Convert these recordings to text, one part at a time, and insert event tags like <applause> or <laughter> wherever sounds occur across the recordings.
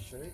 aşağı it.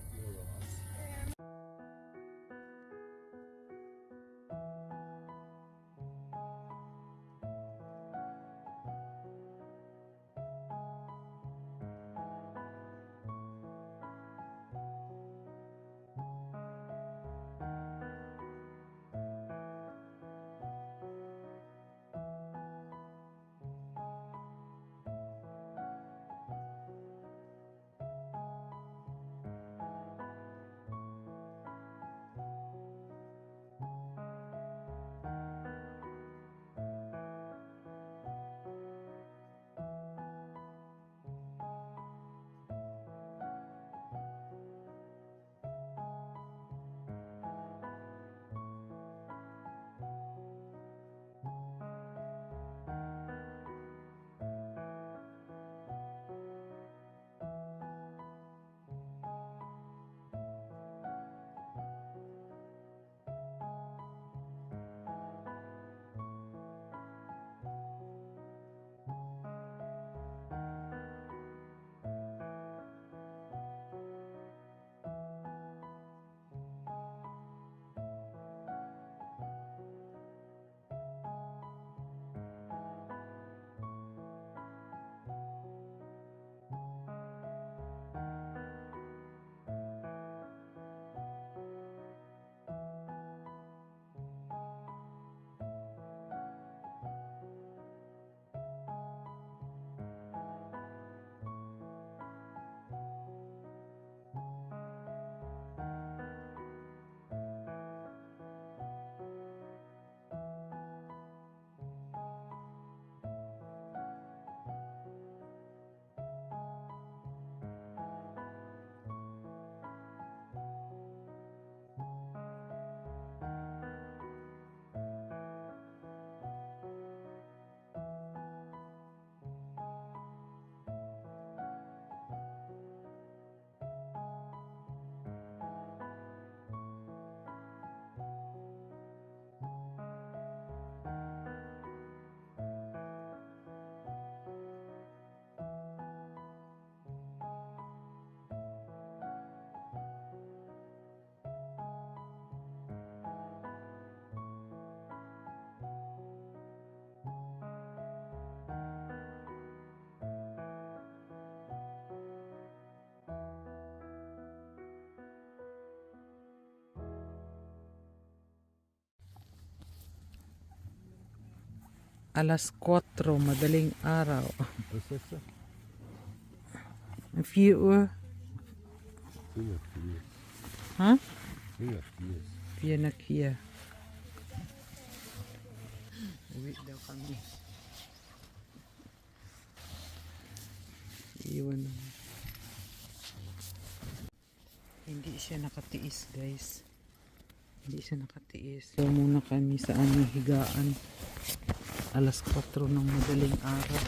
Alas 4, madaling araw. Das? 4 uur. Ha? 4 na 4. Uwi daw kami. Iwan na. Hindi siya nakatiis guys. Hindi siya nakatiis. So muna kami sa aming higaan. Alas 4 ng madaling araw.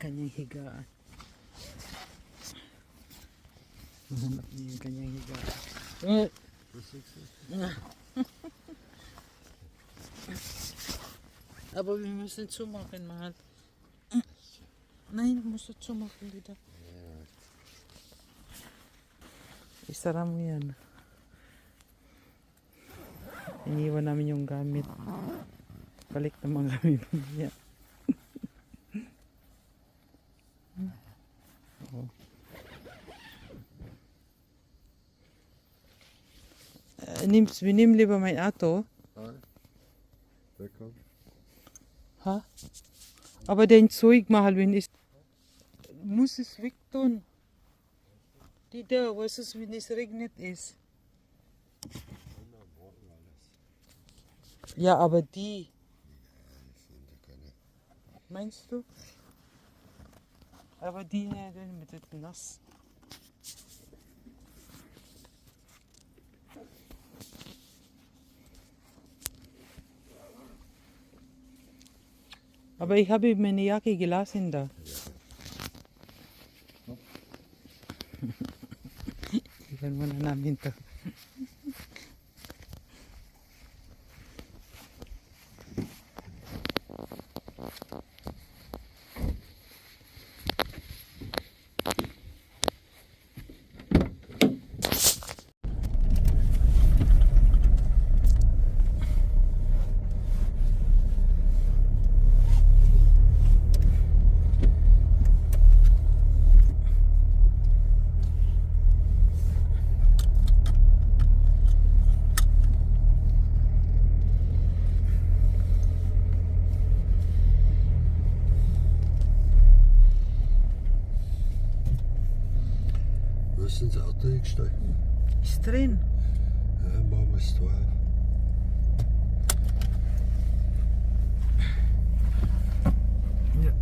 kanyang higaan. Mahanap niya yung kanyang higaan. Eh? Aber wir müssen zumachen, Mann. Nein, musst du zumachen wieder. Isara mo yan. Iniwan namin yung gamit. Balik naman kami <laughs> niya. Oh. Nimmst, wir nehmen lieber mein Auto. Ha? Aber den Zeug mal, wenn es. Muss es weg tun. Die da, was ist, wenn es regnet ist? Ja, aber die. Meinst du? Aber die ne, dann mit dem nass. Aber ich habe meine Jacke gelassen da. Ilan mo na namin to. Sie auch durchsteigen. Strin. Ja, machen wir es 12. Ja.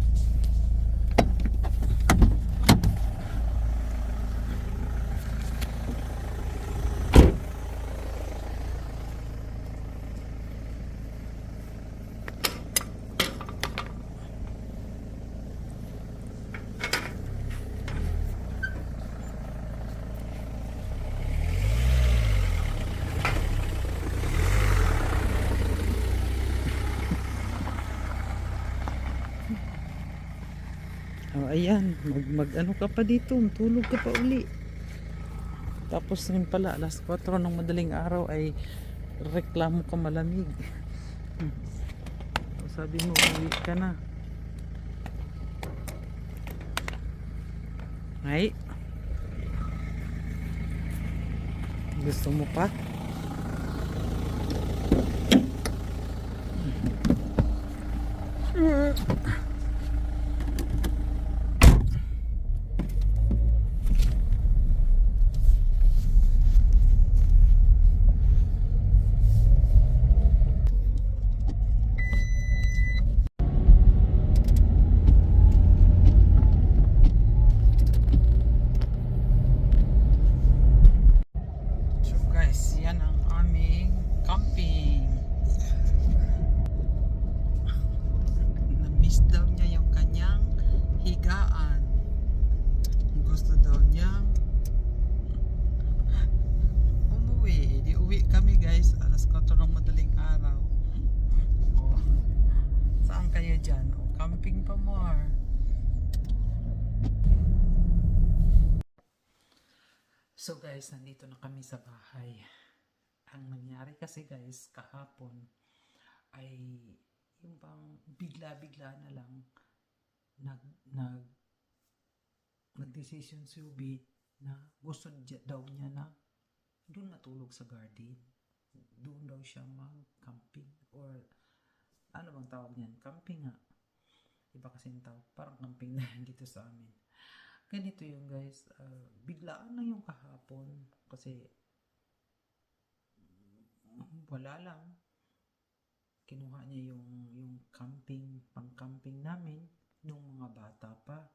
Oh, ayan, mag, mag ano ka pa dito, tulog ka pa uli. Tapos rin pala, alas 4 ng madaling araw ay reklamo ka malamig. Hmm. Sabi mo, uwi ka na. Ay. Gusto mo pa? So guys, yan ang aming camping. Na-miss daw niya yung kanyang higaan. Gusto daw niyang umuwi. Di uwi kami guys. Alas 4 ng madaling araw. Oh. Saan kayo dyan? Oh, camping pa more. So guys, nandito na kami sa bahay. Ang nangyari kasi guys, kahapon ay yung bang bigla-bigla na lang nag nag nagdesisyon si Ubi na gusto daw niya na doon natulog sa garden. Doon daw siya mag-camping or ano bang tawag niyan? Camping nga. Iba kasi yung tawag. Parang camping na dito sa amin ganito yung guys, ah, biglaan lang yung kahapon kasi wala lang. Kinuha niya yung yung camping, pang-camping namin nung mga bata pa.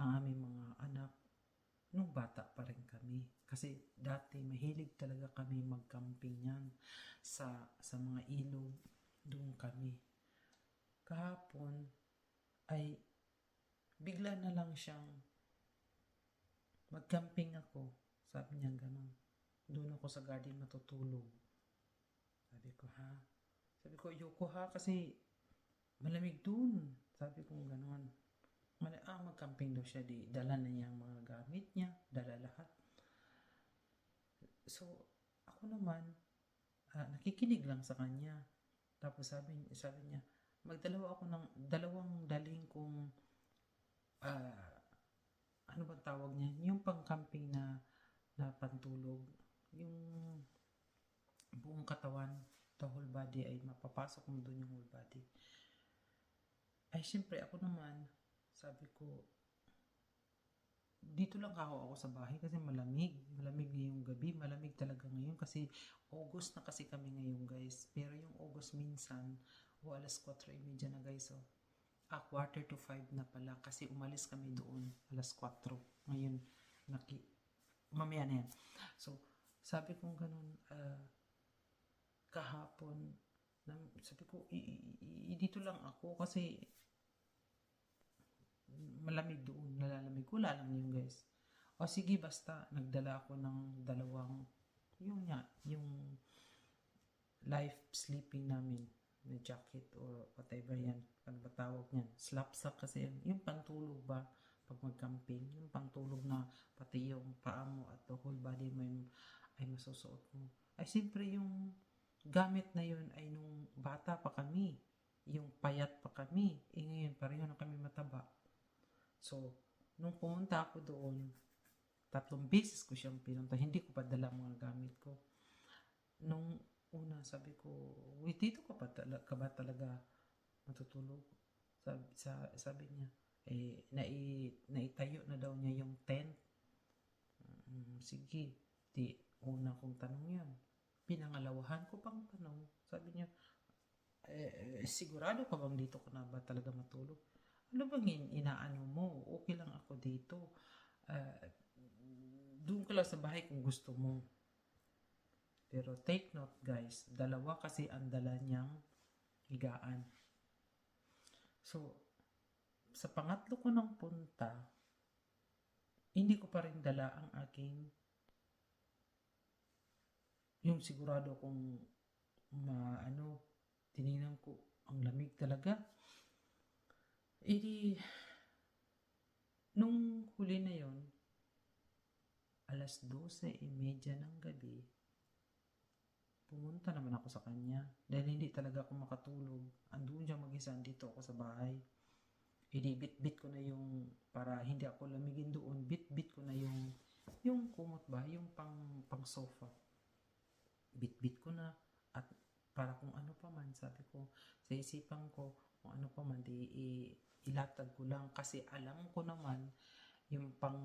Ang aming mga anak nung bata pa rin kami. Kasi dati mahilig talaga kami mag-camping yan sa sa mga ilog doon kami. Kahapon ay bigla na lang siyang mag-camping ako. Sabi niya ganun. Doon ako sa garden matutulog. Sabi ko, ha? Sabi ko, ayoko ha, kasi malamig doon. Sabi ko, ganun. Mali, ah, mag-camping daw siya. Di, dala na niya ang mga gamit niya. Dala lahat. So, ako naman, ah, nakikinig lang sa kanya. Tapos sabi, sabi niya, magdalawa ako ng dalawang daling kong ah, ano bang tawag niya? Yung pang-camping na, na pantulog. Yung buong katawan, the whole body ay mapapasok mo doon yung whole body. Ay, syempre ako naman, sabi ko, dito lang ako ako sa bahay kasi malamig. Malamig ngayong gabi. Malamig talaga ngayon kasi August na kasi kami ngayon guys. Pero yung August minsan, o alas 4.30 na guys oh. Ah, quarter to 5 na pala kasi umalis kami doon alas 4. Ngayon, naki, mamaya na yan. So, sabi kong ganun, ah, kahapon, sabi ko, i, i- dito lang ako kasi malamig doon, nalalamig. Wala lang yun guys. O sige, basta, nagdala ako ng dalawang, yung nga, yung life sleeping namin na jacket or whatever yan. Ano ba tawag niyan? Slapsack kasi yan. Yung pantulog ba? Pag mag-camping. Yung pantulog na pati yung paa mo at the whole body mo ay, ay masusuot mo. Ay siyempre yung gamit na yun ay nung bata pa kami. Yung payat pa kami. Eh ngayon pareho na kami mataba. So, nung pumunta ako doon, tatlong beses ko siyang pinunta. Hindi ko pa dala ang mga gamit ko. Nung una, sabi ko, wait, dito ka, pa tala- ka ba talaga matutulog? Sabi, sa, sabi niya, eh, nai, naitayo na daw niya yung tent. Mm, sige, di, una kong tanong yun. Pinangalawahan ko pang tanong. Sabi niya, eh, sigurado ka bang dito ka na ba talaga matulog? Ano bang in- inaano mo? Okay lang ako dito. Ah, doon ka lang sa bahay kung gusto mo. Pero take note guys, dalawa kasi ang dala niyang higaan. So, sa pangatlo ko ng punta, hindi ko pa rin dala ang aking yung sigurado kong maano, tinignan ko, ang lamig talaga. Eh di, nung huli na yon alas 12.30 ng gabi, pumunta naman ako sa kanya. Dahil hindi talaga ako makatulog. Andun siya mag-isa, dito ako sa bahay. Inibit-bit ko na yung, para hindi ako lamigin doon, bit-bit ko na yung, yung kumot ba, yung pang, pang sofa. Bit-bit ko na. At para kung ano pa man, sabi ko, sa isipan ko, kung ano pa man, di, ilatag ko lang. Kasi alam ko naman, yung pang,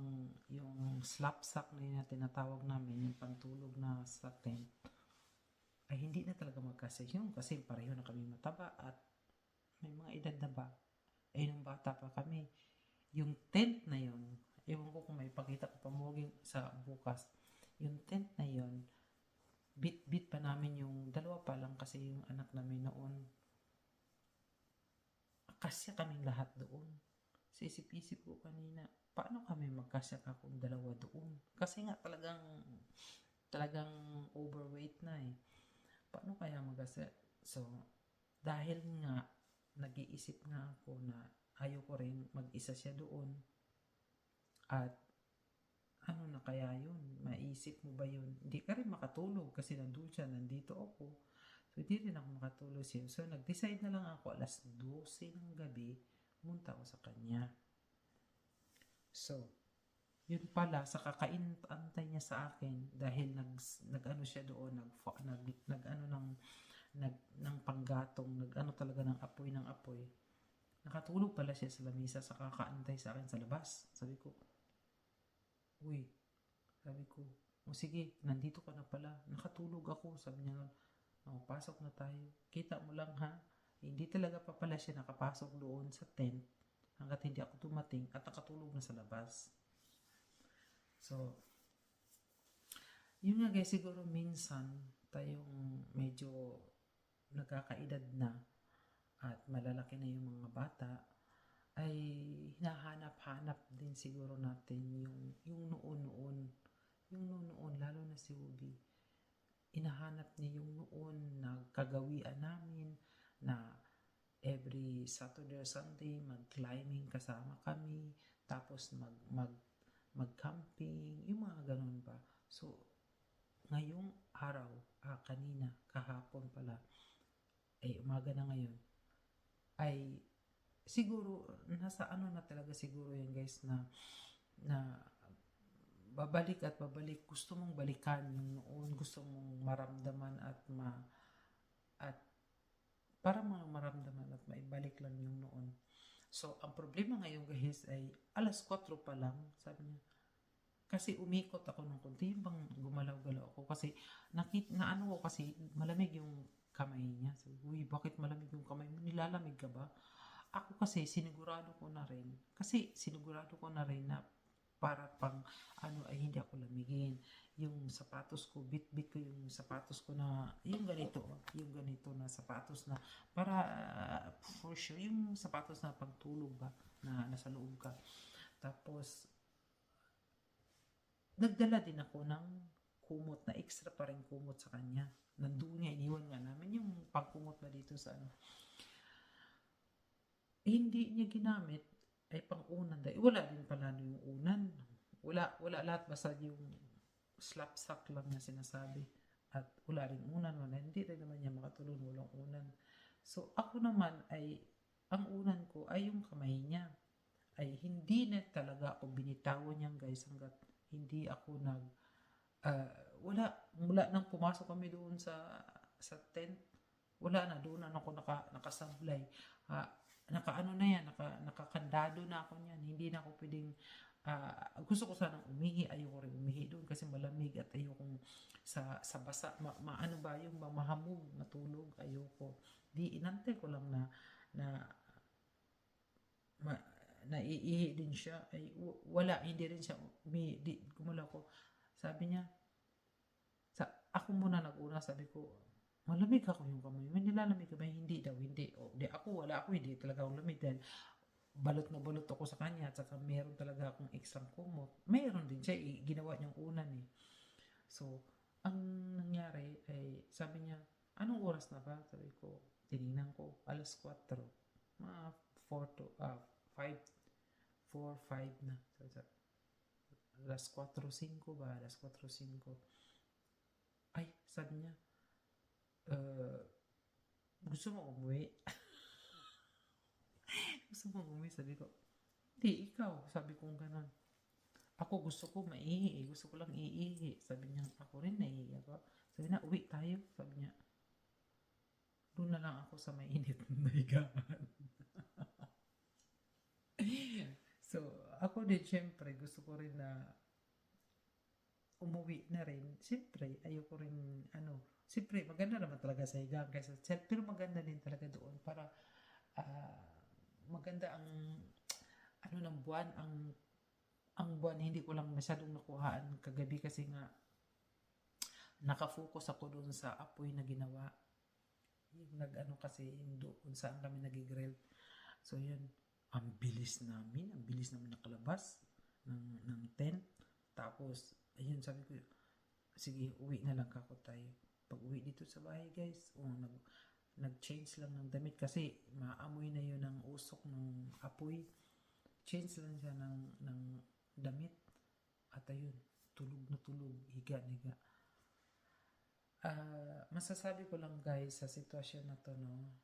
yung slap sack na yun na tinatawag namin, yung pantulog na sa tent, ay hindi na talaga magkasya yun kasi pareho na kami mataba at may mga edad na ba? Ay nung bata pa kami yung tent na yun ewan ko kung may pakita ko pa mo sa bukas. Yung tent na yun bit bit pa namin yung dalawa pa lang kasi yung anak namin noon. Kasya kaming lahat doon. Sa isip-isip ko kanina paano kami magkasya ka kung dalawa doon? Kasi nga talagang talagang overweight na eh paano kaya magkasya so dahil nga nag-iisip nga ako na ayaw ko rin mag-isa siya doon at ano na kaya yun? Maisip mo ba yun? Hindi ka rin makatulog kasi nandun siya, nandito ako. So, hindi rin ako makatulog siya. So, nag-decide na lang ako alas 12 ng gabi, pumunta ako sa kanya. So, yun pala, sa kakaintantay niya sa akin, dahil nag, nag-ano siya doon, nag, nag, nag ano ng, nag, ng panggatong, nag ano talaga ng apoy ng apoy. Nakatulog pala siya sa lamisa sa kakaantay sa akin sa labas. Sabi ko, Uy, sabi ko, o sige, nandito ka na pala. Nakatulog ako. Sabi niya, oh, pasok na tayo. Kita mo lang ha. Hindi talaga pa pala siya nakapasok doon sa tent hanggat hindi ako tumating at nakatulog na sa labas. So, yun nga guys, siguro minsan tayong medyo nagkakaedad na at malalaki na yung mga bata, ay hinahanap-hanap din siguro natin yung yung noon-noon. Yung noon-noon, lalo na si Ubi. Inahanap niya yung noon na kagawian namin na every Saturday or Sunday mag-climbing kasama kami, tapos mag mag mag-camping, yung mga ganun ba. So, ngayong araw, ah, kanina, kahapon pala, ay umaga na ngayon, ay siguro nasa ano na talaga siguro yan guys na na babalik at babalik gusto mong balikan yung noon gusto mong maramdaman at ma at para mga maramdaman at maibalik lang yung noon so ang problema ngayon guys ay alas 4 pa lang sabi niya. Kasi umikot ako ng konti bang gumalaw-galaw ako. Kasi nakit na ano ko kasi malamig yung kamay niya. Sabi uy bakit malamig yung kamay mo? Nilalamig ka ba? Ako kasi sinigurado ko na rin. Kasi sinigurado ko na rin na para pang ano ay hindi ako lamigin. Yung sapatos ko bit-bit ko yung sapatos ko na yung ganito yung ganito na sapatos na para uh, for sure yung sapatos na pagtulog ba na nasa loob ka. Tapos nagdala din ako ng kumot na extra pa rin kumot sa kanya. Nandun nga iniwan nga namin yung pagkumot na dito sa ano. Hindi niya ginamit ay pang-unan dahil wala din pala. Wala, wala lahat basta yung slap sack lang na sinasabi. At wala rin unan, wala. Hindi rin naman niya makatulong walang unan. So, ako naman ay, ang unan ko ay yung kamay niya. Ay hindi na talaga ako binitawan niyan guys hanggat hindi ako nag, uh, wala, mula nang pumasok kami doon sa, sa tent, wala na, doon na ako naka, nakasablay. Uh, nakaano na yan, naka, nakakandado na ako niyan. Hindi na ako pwedeng ah, gusto ko sanang umihi, ayoko rin umihi doon kasi malamig at ayokong sa, sa basa, ma, maano ba yung mamahamog, matulog, ayoko. Di, inantay ko lang na, na, ma, naiihi din siya, ay, wala, hindi rin siya, umi, di, gumala ko. Sabi niya, sa, ako muna nag-una, sabi ko, malamig ako yung kamay mo, nilalamig ba? Hindi daw, hindi. O, di, ako, wala. Ako, hindi talaga ako lamig dahil balot na balot ako sa kanya at saka meron talaga akong extra kumot. Meron din siya, eh, ginawa niyang unan eh. So, ang nangyari ay, sabi niya, anong oras na ba? Sabi ko, tinignan ko, alas 4. Mga 4 to, ah, 5, 4, 5 na. Sabi, sabi, alas 4.05 ba? Alas 4.05. Ay, sabi niya, uh, gusto mo umuwi? <laughs> gusto mo umuwi? Sabi ko, hindi, ikaw. Sabi ko ganun. Ako gusto ko maihi. Gusto ko lang iihi. Sabi niya, ako rin naihi ako. Sabi na, uwi tayo. Sabi niya, doon na lang ako sa mainit na higaan. <laughs> so, ako din, syempre, gusto ko rin na umuwi na rin. Siyempre, ayoko rin, ano, siyempre, maganda naman talaga sa higaan kaysa pero maganda din talaga doon para ah, maganda ang ano ng buwan, ang ang buwan, hindi ko lang masyadong nakuhaan kagabi kasi nga nakafocus ako doon sa apoy na ginawa. Yung nag-ano kasi, yung doon saan kami nagigrill. So, yun. Ang bilis namin. Ang bilis namin nakalabas ng, ng tent. Tapos, ayun, sabi ko, sige, uwi na lang kako tayo. Pag uwi dito sa bahay, guys, oh, nag, nag-change lang ng damit kasi maamoy na yun ng usok ng apoy. Change lang siya ng, ng damit. At ayun, tulog na tulog, higa na higa. Ah, masasabi ko lang guys sa sitwasyon na to no,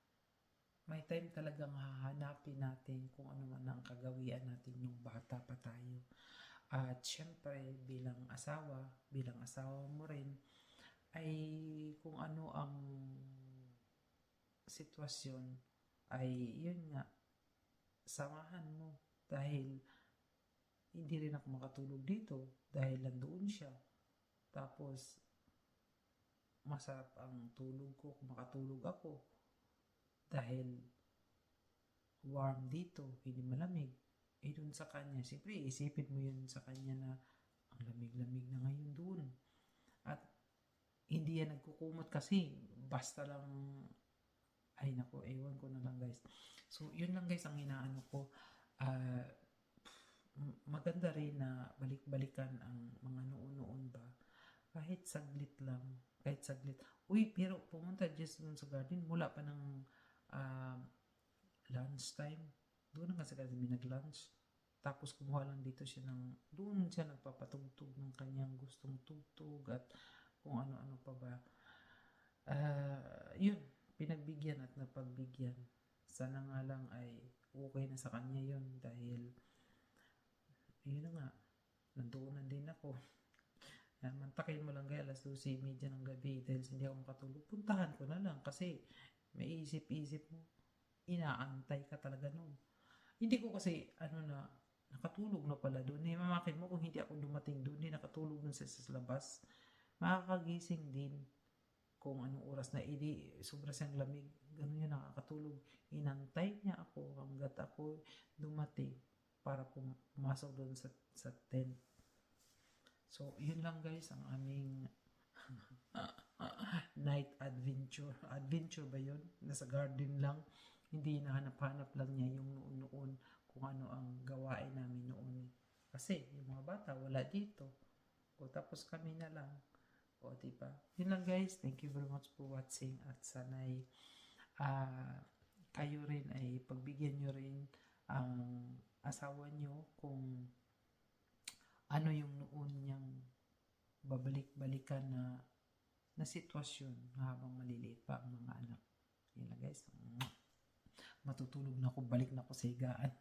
may time talagang hahanapin natin kung ano man ang kagawian natin yung bata pa tayo. At syempre bilang asawa, bilang asawa mo rin, ay kung ano ang sitwasyon ay yun nga, samahan mo dahil hindi rin ako makatulog dito dahil nandoon siya. Tapos, masarap ang tulog ko kung makatulog ako dahil warm dito, hindi malamig. Eh dun sa kanya, siyempre isipin mo yun sa kanya na ang lamig-lamig na ngayon dun. At hindi yan nagkukumot kasi basta lang ay nako, ewan ko na lang guys. So, yun lang guys ang inaano ko. Ah, m- maganda rin na balik-balikan ang mga noon-noon ba. Kahit saglit lang. Kahit saglit. Uy, pero pumunta just dun sa garden. Mula pa ng ah, lunch time. Doon na kasi kami nag-lunch. Tapos kumuha lang dito siya ng, doon siya nagpapatugtog ng kanyang gustong tugtog at kung ano-ano pa ba. Ah, yun, pinagbigyan at napagbigyan. Sana nga lang ay okay na sa kanya yun dahil yun na nga, nandoon na din ako. <laughs> Yan, mantakin mo lang kaya alas 12.30 ng gabi dahil hindi ako makatulog. Puntahan ko na lang kasi may isip-isip mo. Inaantay ka talaga nun. Hindi ko kasi, ano na, nakatulog na pala doon. Eh, mamakin mo kung hindi ako dumating doon, hindi nakatulog sa, sa labas. Makakagising din kung anong oras na ili, sobra siyang lamig. Ganun yun, nakakatulog. Inantay niya ako hanggat ako dumating para pum- pumasok doon sa, sa tent. So, yun lang guys, ang aming <laughs> night adventure. Adventure ba yun? Nasa garden lang. Hindi nahanap-hanap lang niya yung noon-noon kung ano ang gawain namin noon. Kasi yung mga bata wala dito. O tapos kami na lang. O diba? Yun lang guys. Thank you very much for watching at sana'y ah, kayo rin ay pagbigyan nyo rin ang asawa nyo kung ano yung noon niyang babalik-balikan na na sitwasyon habang maliliit pa ang mga anak. Yun lang guys. Matutulog na ako, balik na ako sa higaan.